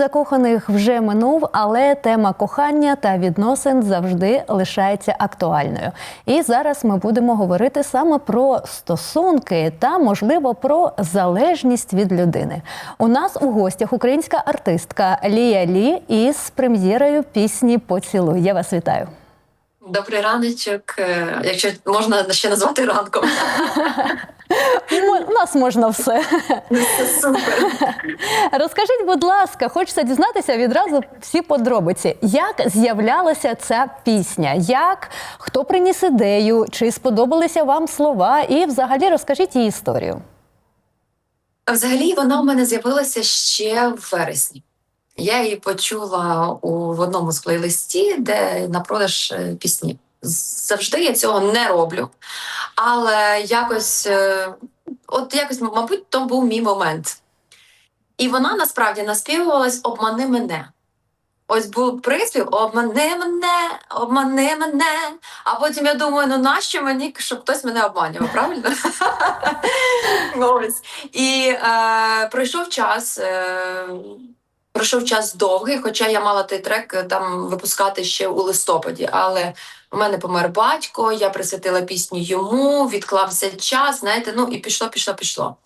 Закоханих вже минув, але тема кохання та відносин завжди лишається актуальною. І зараз ми будемо говорити саме про стосунки та, можливо, про залежність від людини. У нас у гостях українська артистка Лія Лі із прем'єрою пісні Поцілуй. Я вас вітаю. Добрий раночок, е, якщо можна ще назвати ранком. У нас можна все. Супер. Розкажіть, будь ласка, хочеться дізнатися відразу всі подробиці. Як з'являлася ця пісня? Як хто приніс ідею? Чи сподобалися вам слова? І взагалі розкажіть її історію. Взагалі вона у мене з'явилася ще в вересні. Я її почула у в одному з плейлисті, де на продаж е, пісні. Завжди я цього не роблю. Але якось, е, от якось, мабуть, то був мій момент. І вона насправді наспівувалась Обмани мене. Ось був приспів Обмани мене, обмани мене. А потім я думаю, ну нащо мені, щоб хтось мене обманював, правильно? Ось. І е, пройшов час. Е, Пройшов час довгий, хоча я мала той трек е, там випускати ще у листопаді. Але у мене помер батько, я присвятила пісню йому, відклався час, знаєте, ну і пішло, пішло, пішло.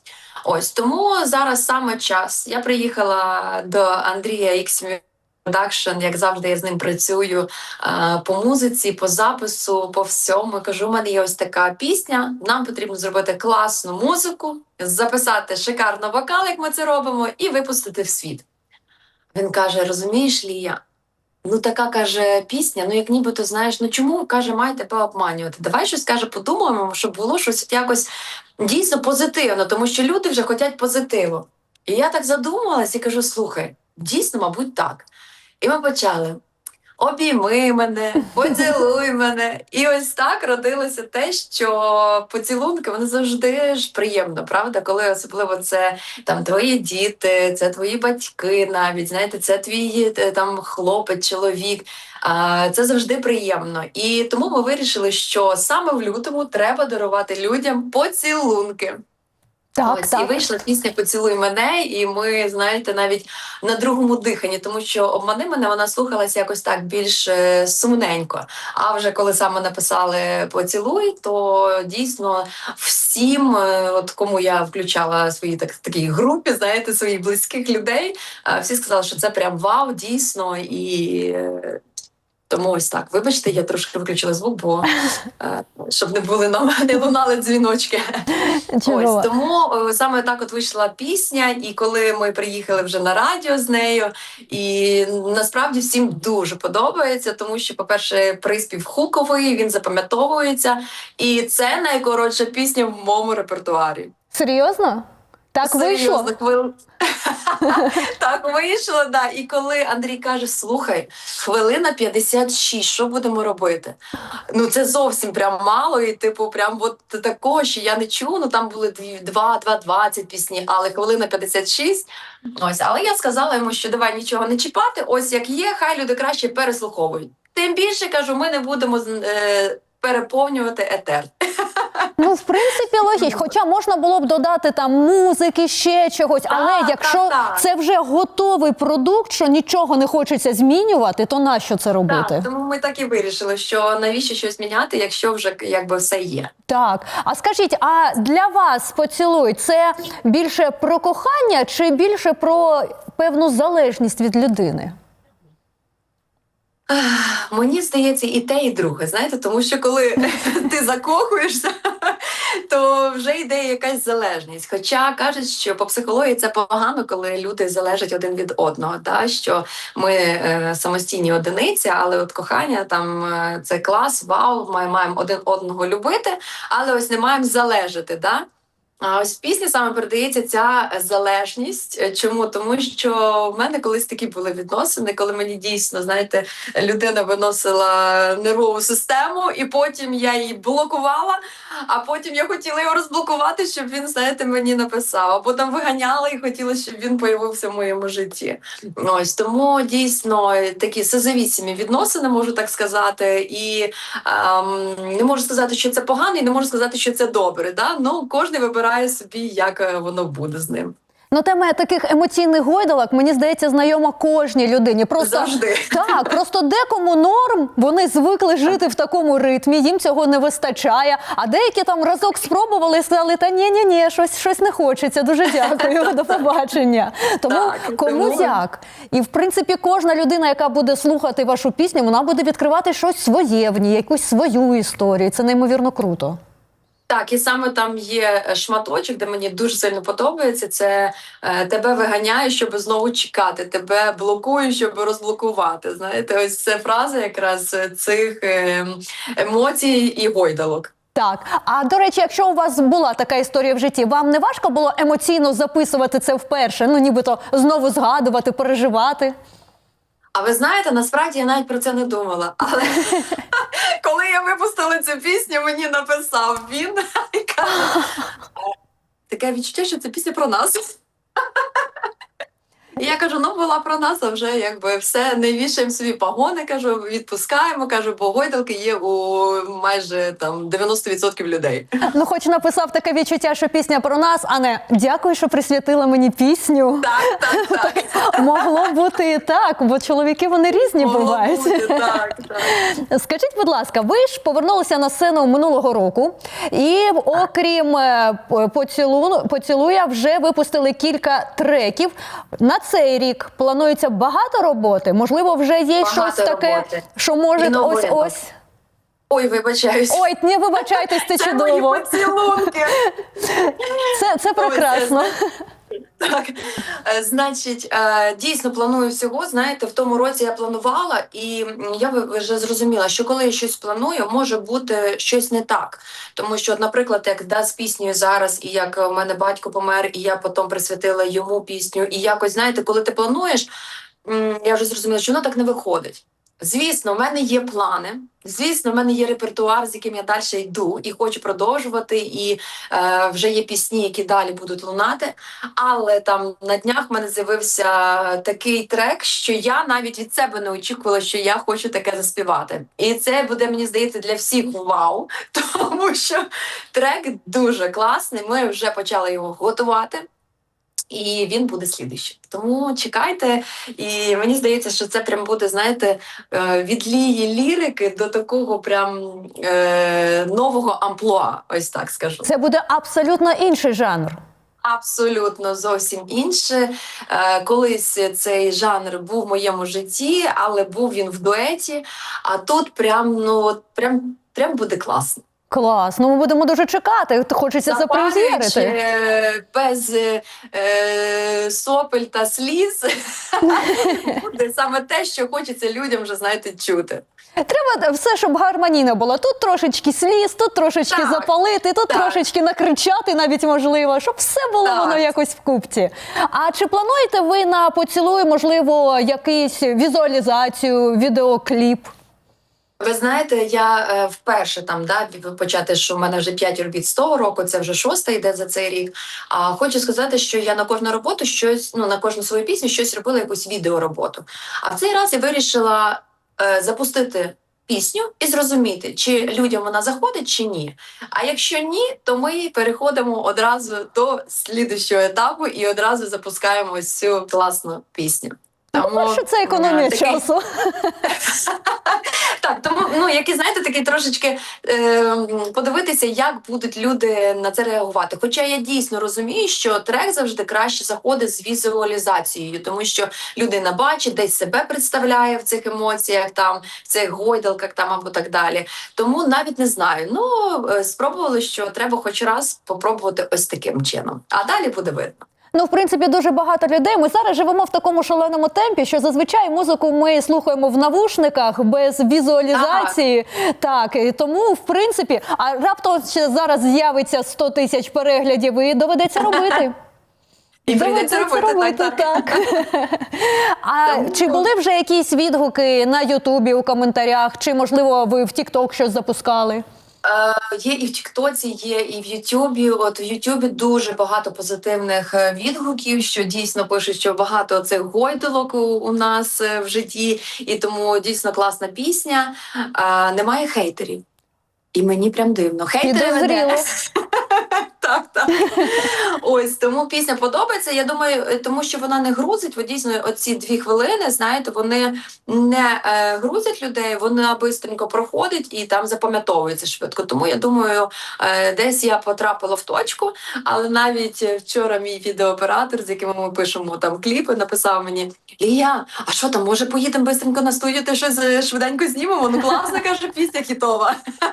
Ось тому зараз саме час. Я приїхала до Андрія X Production, як завжди, я з ним працюю е, по музиці, по запису, по всьому. Кажу, у мене є ось така пісня. Нам потрібно зробити класну музику, записати шикарно вокал, як ми це робимо, і випустити в світ. Він каже: розумієш, Лія, ну така каже пісня, ну як нібито знаєш, ну чому каже, має тебе обманювати? Давай щось каже, подумаємо, щоб було щось якось дійсно позитивно, тому що люди вже хочуть позитиву. І я так задумалась і кажу: слухай, дійсно, мабуть, так. І ми почали. Обійми мене, поцілуй мене. І ось так родилося те, що поцілунки вони завжди ж приємно, правда? Коли особливо це там твої діти, це твої батьки, навіть знаєте, це твій е, там хлопець, чоловік. Це завжди приємно. І тому ми вирішили, що саме в лютому треба дарувати людям поцілунки. Так, Ось, і вийшла пісня Поцілуй мене, і ми, знаєте, навіть на другому диханні, тому що обмани мене вона слухалася якось так більш е, сумненько. А вже коли саме написали поцілуй, то дійсно всім, е, от кому я включала свої так такій групі, знаєте, своїх близьких людей, е, всі сказали, що це прям вау, дійсно і. Тому ось так. Вибачте, я трошки виключила звук, бо е, щоб не були нам не лунали дзвіночки. Чудово. Ось тому саме так от вийшла пісня, і коли ми приїхали вже на радіо з нею, і насправді всім дуже подобається, тому що, по-перше, приспів хуковий, він запам'ятовується, і це найкоротша пісня в моєму репертуарі. Серйозно? Так вийшло? Серйозно, хвил... так вийшло, да. І коли Андрій каже: слухай, хвилина 56, що будемо робити? Ну це зовсім прям мало, і типу, прям от такого, що я не чула. Ну там були дві, два, два, 20 пісні, але хвилина 56. Ось, але я сказала йому, що давай нічого не чіпати. Ось як є, хай люди краще переслуховують. Тим більше кажу, ми не будемо е, переповнювати етер. Ну, в принципі, логічно. Хоча можна було б додати там музики, ще чогось. Але Так, якщо так, так. це вже готовий продукт, що нічого не хочеться змінювати, то нащо це робити? Так, тому ми так і вирішили, що навіщо щось міняти, якщо вже якби все є. Так, а скажіть, а для вас поцілуй це більше про кохання чи більше про певну залежність від людини? Мені здається, і те, і друге. Знаєте, тому що коли ти закохуєшся, то вже йде якась залежність. Хоча кажуть, що по психології це погано, коли люди залежать один від одного. Та що ми е, самостійні одиниці, але от кохання там е, це клас, вау, ми маємо один одного любити, але ось не маємо залежати. Да? А ось в пісні саме передається ця залежність. Е, Чому? Тому що в мене колись такі були відносини, коли мені дійсно, знаєте, людина виносила нервову систему, і потім я її блокувала, а потім я хотіла його розблокувати, щоб він, знаєте, мені написав. Або там виганяла і хотіла, щоб він появився в моєму житті. Ось тому дійсно такі созавісімі відносини, можу так сказати. І ем, не можу сказати, що це погано, і не можу сказати, що це добре. Да? Ну, кожен вибирає собі, як е, воно буде з ним. Ну, тема таких емоційних гойдалок, мені здається, знайома кожній людині. Просто Завжди. так, просто декому норм, вони звикли жити в такому ритмі, їм цього не вистачає. А деякі там разок спробували і сказали, та ні, ні, ні, щось, щось не хочеться. Дуже дякую, до побачення. Тому Так, кому тому- як. І в принципі, кожна людина, яка буде слухати вашу пісню, вона буде відкривати щось своє в ній, якусь свою історію. Це неймовірно круто. Так, і саме там є е, шматочок, де мені дуже сильно подобається. Це е, тебе виганяє, щоб знову чекати, тебе блокує, щоб розблокувати. Знаєте, ось це фраза якраз е, цих е, емоцій і гойдалок. Так, а до речі, якщо у вас була така історія в житті, вам не важко було емоційно записувати це вперше? Ну нібито знову згадувати, переживати. А ви знаєте, насправді я навіть про це не думала. Але коли я випустила цю пісню, мені написав він таке відчуття, що це пісня про нас. І я кажу: ну була про нас, а вже якби все не вішаємо собі погони, кажу, відпускаємо. Кажу, бо гойдалки є у майже там 90% людей. Ну, хоч написав таке відчуття, що пісня про нас, а не дякую, що присвятила мені пісню. Так, так, так. Могло бути і так, бо чоловіки вони різні Могло бувають. бути, так, так. Скажіть, будь ласка, ви ж повернулися на сцену минулого року, і окрім е, поцілу, поцілуя, вже випустили кілька треків. На цей рік планується багато роботи. Можливо, вже є Багато щось таке, роботи. що може ось ось. Ой, вибачаюсь. Ой, не вибачайтесь, це це мої поцілунки. Це, це прекрасно. Так, Е, значить, е, дійсно планую всього. Знаєте, в тому році я планувала, і я вже зрозуміла, що коли я щось планую, може бути щось не так. Тому що, наприклад, як да, з піснею зараз, і як у мене батько помер, і я потім присвятила йому пісню. І якось, знаєте, коли ти плануєш, я вже зрозуміла, що воно так не виходить. Звісно, в мене є плани. Звісно, в мене є репертуар, з яким я далі йду і хочу продовжувати. І е, вже є пісні, які далі будуть лунати. Але там на днях в мене з'явився такий трек, що я навіть від себе не очікувала, що я хочу таке заспівати. І це буде, мені здається, для всіх вау, тому що трек дуже класний. Ми вже почали його готувати. І він буде слідуючий. Тому чекайте, і мені здається, що це прям буде, знаєте, е, від лії лірики до такого прям е, нового амплуа. Ось так скажу. Це буде абсолютно інший жанр. Абсолютно зовсім інше. Е, Колись цей жанр був в моєму житті, але був він в дуеті. А тут прям ну прям, прям буде класно. Клас. Ну ми будемо дуже чекати. Хочеться запрем'єрити. е, без е, сопель та сліз. буде саме те, що хочеться людям вже знаєте чути. Треба все, щоб гармонійно було. Тут трошечки сліз, тут трошечки Так, запалити, тут так. трошечки накричати, навіть можливо, щоб все було Так. воно якось в купці. А чи плануєте ви на поцілуй, можливо, якусь візуалізацію, відеокліп? Ви знаєте, я е, вперше там да почати, що в мене вже 5 робіт з того року, це вже шоста йде за цей рік. А хочу сказати, що я на кожну роботу щось, ну на кожну свою пісню щось робила якусь відеороботу. А в цей раз я вирішила е, запустити пісню і зрозуміти, чи людям вона заходить, чи ні. А якщо ні, то ми переходимо одразу до слідущого етапу і одразу запускаємо ось цю класну пісню. Тому що це економія такий- часу. так, тому ну який знаєте, такий трошечки е, подивитися, як будуть люди на це реагувати. Хоча я дійсно розумію, що трек завжди краще заходить з візуалізацією, тому що людина бачить, десь себе представляє в цих емоціях, там в цих гойдалках, там або так далі. Тому навіть не знаю. Ну е, спробували, що треба хоч раз попробувати ось таким чином, а далі буде видно. Ну, в принципі, дуже багато людей. Ми зараз живемо в такому шаленому темпі, що зазвичай музику ми слухаємо в навушниках без візуалізації. Так, і тому, в принципі, а раптом ще зараз з'явиться 100 тисяч переглядів і доведеться робити. І прийдеться робити, так, так. А Тому- чи були вже якісь відгуки на Ютубі у коментарях, чи можливо ви в Тікток щось запускали? Е, Є і в Тіктоці, є і в Ютубі. От в Ютубі дуже багато позитивних е, відгуків, що дійсно пишуть, що багато цих гойдолок у, у нас е, в житті, і тому дійсно класна пісня. Е, Немає хейтерів. І мені прям дивно. Хейтери мене. так, так. Ось тому пісня подобається. Я думаю, тому що вона не грузить. Бо дійсно, оці дві хвилини, знаєте, вони не е, грузять людей, вона бистренько проходить і там запам'ятовується швидко. Тому я думаю, е, десь я потрапила в точку, але навіть вчора мій відеооператор, з яким ми пишемо там кліпи, написав мені: Лія, а що там, може поїдемо бистренько на студію, ти щось е, швиденько знімемо? Ну класна каже, пісня хітова.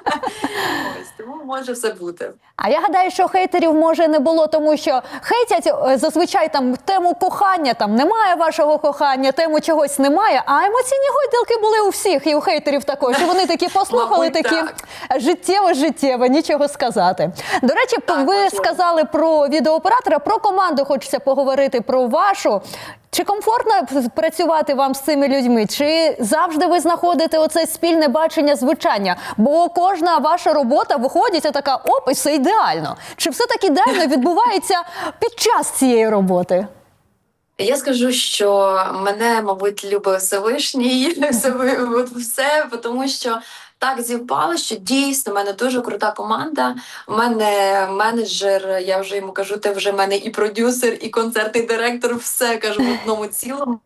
Ось тому може все бути. А я гадаю, що хейтерів може не було, тому що хейтять е, зазвичай там тему кохання, там немає вашого кохання, тему чогось немає. А емоційні гойдалки були у всіх, і у хейтерів також. І вони такі послухали, такі так. життєво, життєво, нічого сказати. До речі, ви сказали про відеооператора, про команду хочеться поговорити про вашу. Чи комфортно працювати вам з цими людьми? Чи завжди ви знаходите оце спільне бачення звучання? Бо кожна ваша робота виходить така оп, і все ідеально. Чи все так ідеально відбувається під час цієї роботи? Я скажу, що мене, мабуть, любив Всевишній, Всеви- все, тому що так зівпало, що дійсно в мене дуже крута команда. У мене менеджер, я вже йому кажу, ти вже в мене і продюсер, і концертний директор, все кажу в одному цілому.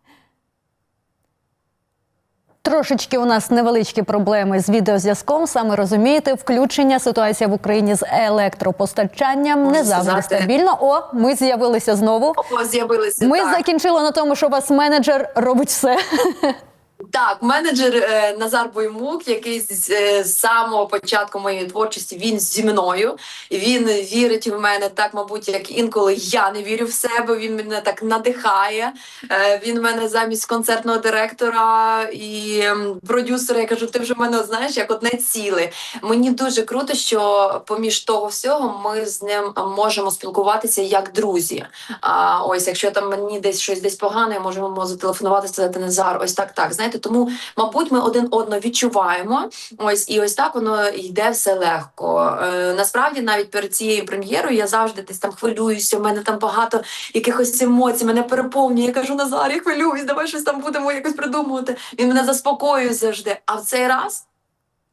Трошечки у нас невеличкі проблеми з відеозв'язком. Саме розумієте, включення ситуація в Україні з електропостачанням не завжди сказати. стабільно. О, ми з'явилися знову. О, з'явилися Ми так. закінчили на тому, що у вас менеджер робить все. Так, менеджер е, Назар Боймук, який з, е, з самого початку моєї творчості він зі мною. Він вірить в мене так, мабуть, як інколи я не вірю в себе. Він мене так надихає. Е, він мене замість концертного директора і продюсера. Я кажу, ти вже мене знаєш як одне ціле. Мені дуже круто, що поміж того всього ми з ним можемо спілкуватися як друзі. А ось, якщо там мені десь щось десь погане, йому зателефонувати, сказати Назар, ось так, так. Знаєте, тому, мабуть, ми один одного відчуваємо. Ось і ось так воно йде все легко. Е, насправді, навіть перед цією прем'єрою я завжди десь там хвилююся. У мене там багато якихось емоцій, мене переповнює. Я кажу, Назар, я хвилююсь, давай щось там будемо якось придумувати. Він мене заспокоює завжди. А в цей раз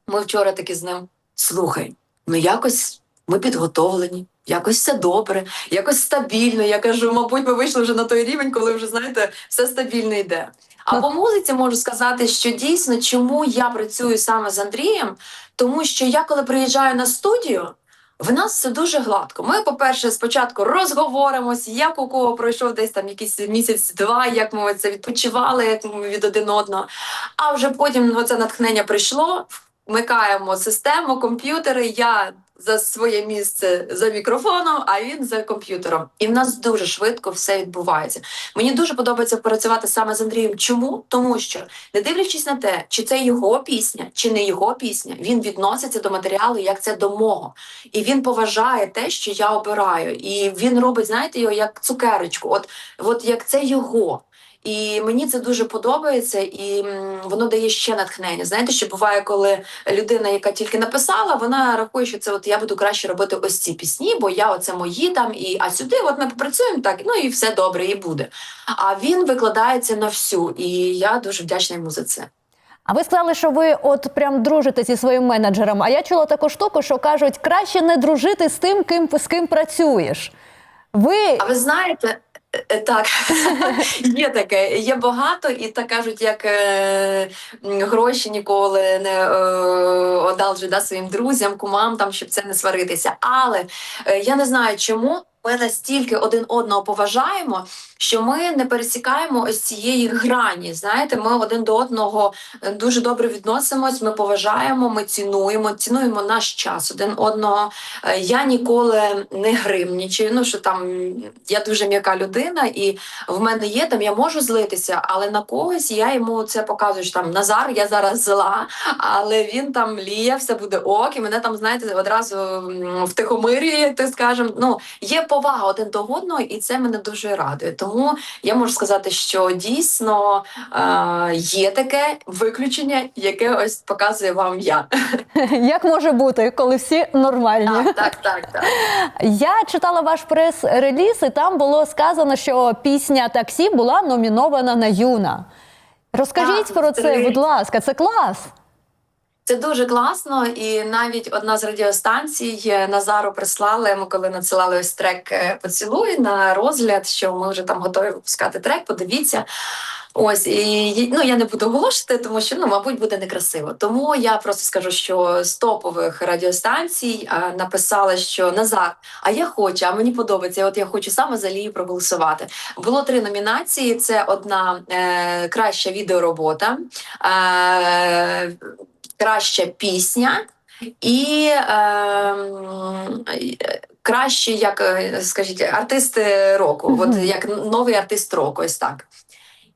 ми вчора таки з ним слухай, ну якось ми підготовлені. Якось все добре, якось стабільно. Я кажу, мабуть, ми вийшли вже на той рівень, коли вже знаєте, все стабільно йде. А по музиці можу сказати, що дійсно, чому я працюю саме з Андрієм, тому що я коли приїжджаю на студію. В нас все дуже гладко. Ми, по-перше, спочатку розговоримось, як у кого пройшов десь там якийсь місяць-два, як ми це відпочивали як ми від один одного. А вже потім ну, це натхнення прийшло. Вмикаємо систему, комп'ютери. Я за своє місце за мікрофоном, а він за комп'ютером. І в нас дуже швидко все відбувається. Мені дуже подобається працювати саме з Андрієм. Чому? Тому що, не дивлячись на те, чи це його пісня, чи не його пісня, він відноситься до матеріалу як це до мого. І він поважає те, що я обираю. І він робить, знаєте, його як цукерочку, от, от як це його. І мені це дуже подобається, і воно дає ще натхнення. Знаєте, що буває, коли людина, яка тільки написала, вона рахує, що це от я буду краще робити ось ці пісні, бо я оце мої там, і а сюди, от ми попрацюємо так, ну і все добре, і буде. А він викладається на всю, і я дуже вдячна йому за це. А ви сказали, що ви от прям дружите зі своїм менеджером. А я чула таку штуку, що кажуть, краще не дружити з тим, ким з ким працюєш. Ви А ви знаєте, так, є таке, є багато, і так кажуть, як е, гроші ніколи не е, да, своїм друзям, кумам, там, щоб це не сваритися. Але е, я не знаю чому. Ми настільки один одного поважаємо, що ми не пересікаємо ось цієї грані. Знаєте, ми один до одного е, дуже добре відносимось. Ми поважаємо, ми цінуємо, цінуємо наш час один одного. Е, Я ніколи не гримнічаю. Ну що там я дуже м'яка людина, і в мене є там, я можу злитися, але на когось я йому це показую. що Там Назар, я зараз зла, але він там ліє, все буде ок, і мене там, знаєте, одразу втихомирює, то скажем. Ну є повага один до одного, і це мене дуже радує. Тому я можу сказати, що дійсно е, є таке виключення, яке ось показує вам я. як може бути, коли всі нормальні? Так, так, так, так. Я читала ваш прес-реліз, і там було сказано, що пісня таксі була номінована на юна. Розкажіть Так, про це, три. будь ласка, це клас. Це дуже класно, і навіть одна з радіостанцій е, Назару прислали. Ми коли надсилали ось трек е, поцілуй на розгляд, що ми вже там готові випускати трек. Подивіться. Ось і ну я не буду оголошувати, тому що ну мабуть буде некрасиво. Тому я просто скажу, що з топових радіостанцій а, написали, що Назар, а я хочу, а мені подобається. От я хочу саме за Лію проголосувати. Було три номінації: це одна е, краща відеоробота. Е, краща пісня і е, краще, як е, скажіть, артист року, от як новий артист року, ось так.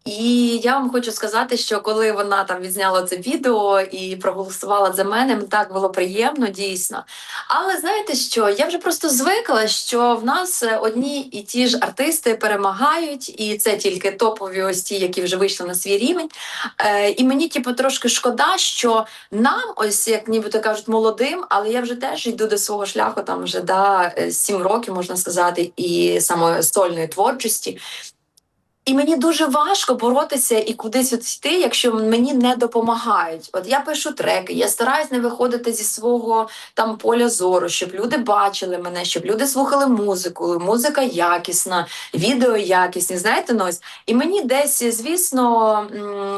І я вам хочу сказати, що коли вона там відзняла це відео і проголосувала за мене, так було приємно, дійсно. Але знаєте що? Я вже просто звикла, що в нас е, одні і ті ж артисти перемагають, і це тільки топові ось ті, які вже вийшли на свій рівень. Е, і мені, типу, трошки шкода, що нам, ось як нібито кажуть, молодим, але я вже теж йду до свого шляху, там вже да, е, сім років, можна сказати, і саме сольної творчості. І мені дуже важко боротися і кудись от йти, якщо мені не допомагають. От я пишу треки, я стараюсь не виходити зі свого там поля зору, щоб люди бачили мене, щоб люди слухали музику, музика якісна, відео якісні. Знаєте, ну. І мені десь, звісно,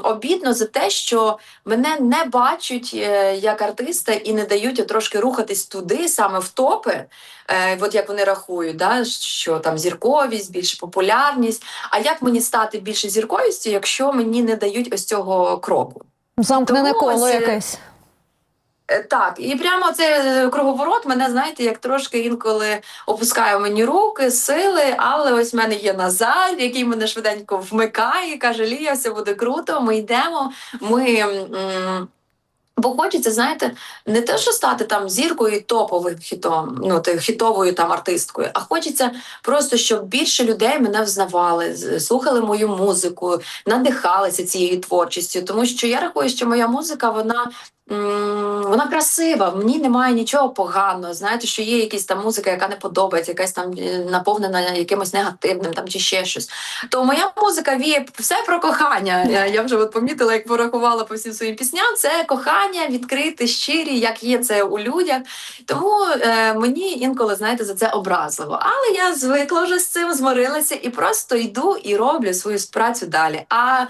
обідно за те, що мене не бачать е, як артиста і не дають трошки рухатись туди, саме в топи. Е, от як вони рахують, да, що там зірковість, більше популярність. А як мені стати більше зірковістю, якщо мені не дають ось цього кроку? Замкнене Тому коло ось, е, якесь. Е, Так, і прямо цей круговорот мене, знаєте, як трошки інколи опускає мені руки, сили, але ось в мене є Назар, який мене швиденько вмикає, каже: Лія, все буде круто, ми йдемо. Ми. м, Бо хочеться, знаєте, не те, що стати там зіркою топовим хітом, ну ти хітовою там артисткою, а хочеться просто, щоб більше людей мене взнавали, слухали мою музику, надихалися цією творчістю. Тому що я рахую, що моя музика, вона. Вона красива, ній немає нічого поганого. Знаєте, що є якась там музика, яка не подобається, якась там е, наповнена якимось негативним там чи ще щось. То моя музика віє все про кохання. Я, я вже от помітила, як порахувала по всім своїм пісням. Це кохання, відкрите, щирі, як є це у людях. Тому е, мені інколи знаєте за це образливо. Але я звикла вже з цим, змирилася і просто йду і роблю свою працю далі. А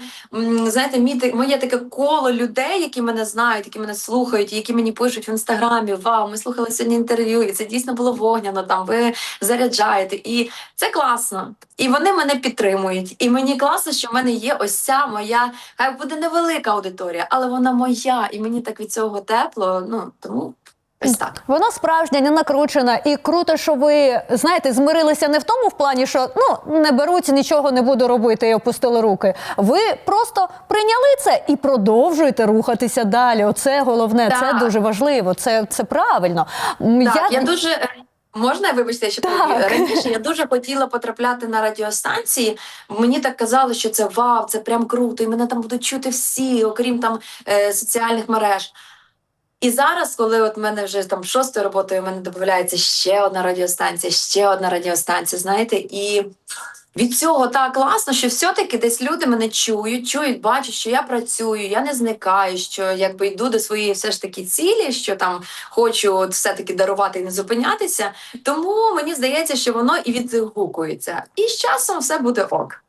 знаєте, мій моє таке коло людей, які мене знають, які мене слухають, які мені пишуть в інстаграмі. Вау, ми слухали сьогодні інтерв'ю, і це дійсно було вогняно. Там ви заряджаєте, і це класно. І вони мене підтримують. І мені класно, що в мене є ось ця моя, хай буде невелика аудиторія, але вона моя, і мені від цього тепло. Ну тому ось так. Вона справжня, не накручена, і круто, що ви знаєте, змирилися не в тому в плані, що ну не беруть, нічого не буду робити і опустили руки. Ви просто прийняли це і продовжуєте рухатися далі. Оце головне, це дуже важливо. Це, це правильно. Так, я... я, дуже. Можна вибачте, що Так. раніше я дуже хотіла потрапляти на радіостанції. Мені так казали, що це вау, це прям круто, і мене там будуть чути всі, окрім там е, соціальних мереж. І зараз, коли от мене вже там шостою роботою, в мене додається ще одна радіостанція, ще одна радіостанція, знаєте, і від цього так класно, що все-таки десь люди мене чують, чують, бачать, що я працюю, я не зникаю, що якби йду до своєї все ж таки цілі, що там хочу все-таки дарувати і не зупинятися. Тому мені здається, що воно і відгукується. І з часом все буде ок.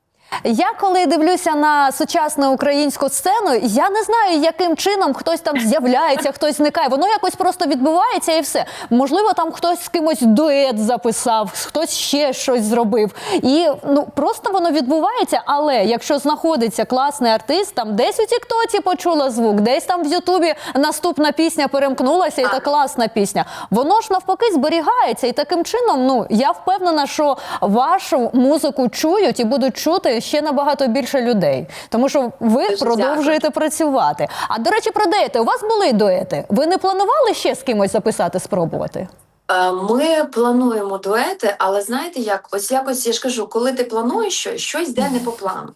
Я коли дивлюся на сучасну українську сцену, я не знаю, яким чином хтось там з'являється, хтось зникає. Воно якось просто відбувається і все. Можливо, там хтось з кимось дует записав, хтось ще щось зробив. І ну просто воно відбувається. Але якщо знаходиться класний артист, там десь у Тіктоці почула звук, десь там в Ютубі наступна пісня перемкнулася, і та класна пісня. Воно ж навпаки зберігається. І таким чином, ну я впевнена, що вашу музику чують і будуть чути ще набагато більше людей, тому що ви Дуже продовжуєте працювати. А до речі, про дуети. У вас були дуети? Ви не планували ще з кимось записати, спробувати? Е, Ми плануємо дуети, але знаєте як? Ось якось я ж кажу, коли ти плануєш щось, щось йде не по плану.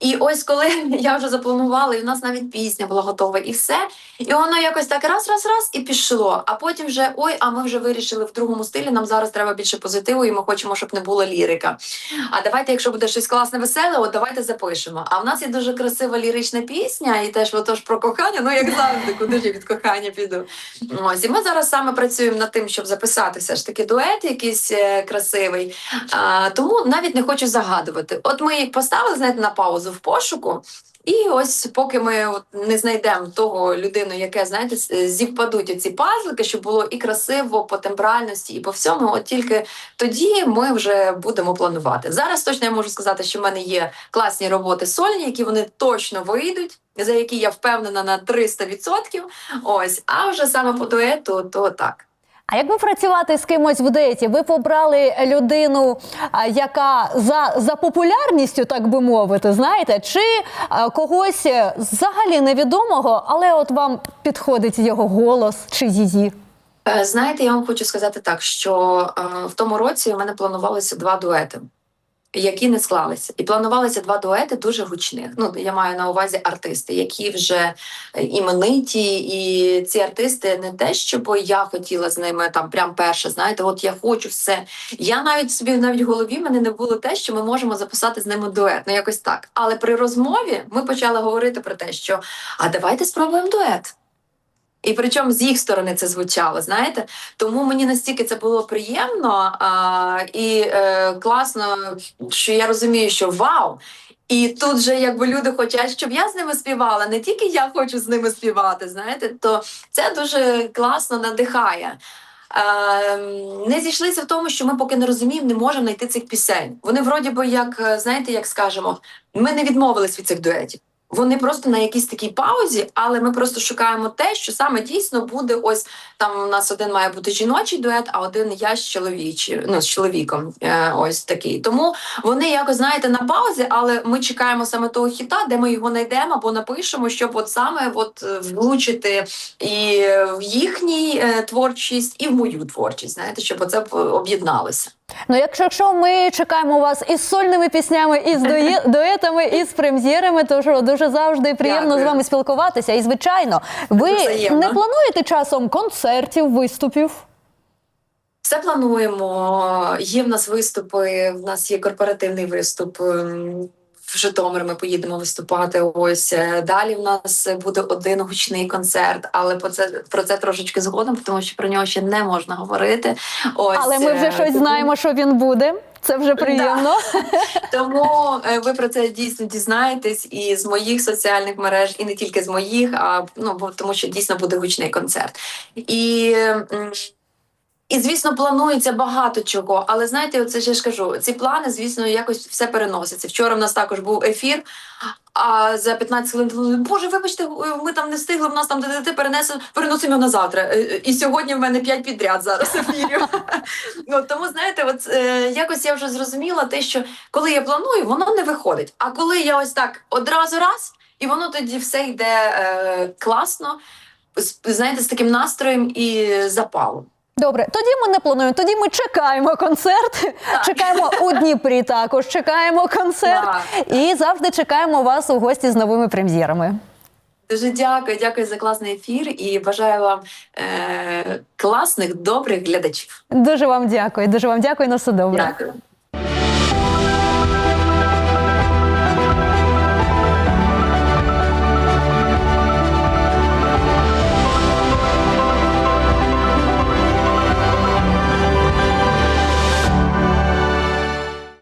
І ось коли я вже запланувала, і в нас навіть пісня була готова, і все. І воно якось так раз, раз, раз і пішло. А потім вже ой, а ми вже вирішили в другому стилі. Нам зараз треба більше позитиву, і ми хочемо, щоб не було лірика. А давайте, якщо буде щось класне, веселе, от давайте запишемо. А в нас є дуже красива лірична пісня, і теж отож про кохання. Ну як завжди, куди ж я від кохання піду. Ось і ми зараз саме працюємо над тим, щоб записати все ж таки дует, якийсь е, красивий. А, тому навіть не хочу загадувати. От ми поставили знаєте, на паузу в пошуку. І ось поки ми от не знайдемо того людину, яке знаєте, зівпадуть оці пазлики, щоб було і красиво по тембральності, і по всьому. От тільки тоді ми вже будемо планувати. Зараз точно я можу сказати, що в мене є класні роботи сольні, які вони точно вийдуть, за які я впевнена на 300%. Ось, а вже саме по дуету, то так. А якби працювати з кимось в деті? ви побрали людину, яка за, за популярністю, так би мовити, знаєте, чи когось е, взагалі невідомого, але от вам підходить його голос чи її? Е, Знаєте, я вам хочу сказати так, що е, в тому році у мене планувалося два дуети, які не склалися. І планувалися два дуети дуже гучних. Ну, я маю на увазі артисти, які вже е, імениті, і ці артисти не те, щоб я хотіла з ними там прям перше, знаєте, от я хочу все. Я навіть собі навіть в голові мене не було те, що ми можемо записати з ними дует. Ну якось так. Але при розмові ми почали говорити про те, що а давайте спробуємо дует. І причому з їх сторони це звучало, знаєте. Тому мені настільки це було приємно а, і е, класно, що я розумію, що вау! І тут же якби люди хочуть, щоб я з ними співала, не тільки я хочу з ними співати, знаєте, то це дуже класно надихає. Е, не зійшлися в тому, що ми поки не розуміємо, не можемо знайти цих пісень. Вони вроді би, як е, знаєте, як скажемо, ми не відмовились від цих дуетів. Вони просто на якійсь такій паузі, але ми просто шукаємо те, що саме дійсно буде. Ось там у нас один має бути жіночий дует, а один я з чоловічий, ну з чоловіком. Е, ось такий. Тому вони якось знаєте на паузі, але ми чекаємо саме того хіта, де ми його знайдемо або напишемо, щоб от саме от е, влучити і в їхній е, творчість, і в мою творчість. Знаєте, щоб оце об'єдналося. Ну, якщо, якщо ми чекаємо вас із сольними піснями, із дуетами, із прем'єрами, то що дуже завжди приємно Дякую. з вами спілкуватися. І звичайно, ви не плануєте часом концертів, виступів? Все плануємо. Є в нас виступи. В нас є корпоративний виступ. В Житомир ми поїдемо виступати. Ось е, далі в нас буде один гучний концерт, але про це про це трошечки згодом, тому що про нього ще не можна говорити. Ось Але ми вже е, щось знаємо, що він буде. Це вже приємно. Тому е, ви про це дійсно дізнаєтесь і з моїх соціальних мереж, і не тільки з моїх, а ну бо тому, що дійсно буде гучний концерт. І, і звісно, планується багато чого. Але знаєте, оце ж я ж кажу, ці плани, звісно, якось все переноситься. Вчора в нас також був ефір. А за 15 хвилин Боже, вибачте, ми там не встигли. В нас там ДДТ перенесли, переносимо на завтра. Е, е, І сьогодні в мене п'ять підряд зараз ефірів. Ну тому знаєте, от е, якось я вже зрозуміла те, що коли я планую, воно не виходить. А коли я ось так одразу раз, і воно тоді все йде е, класно, знаєте, з таким настроєм і запалом. Добре, тоді ми не плануємо. Тоді ми чекаємо концерт. Чекаємо у Дніпрі. Також чекаємо концерт Так. і завжди чекаємо вас у гості з новими прем'єрами. Дуже дякую, дякую за класний ефір і бажаю вам е, класних, добрих глядачів. Дуже вам дякую. Дуже вам дякую. На все добре. Дякую.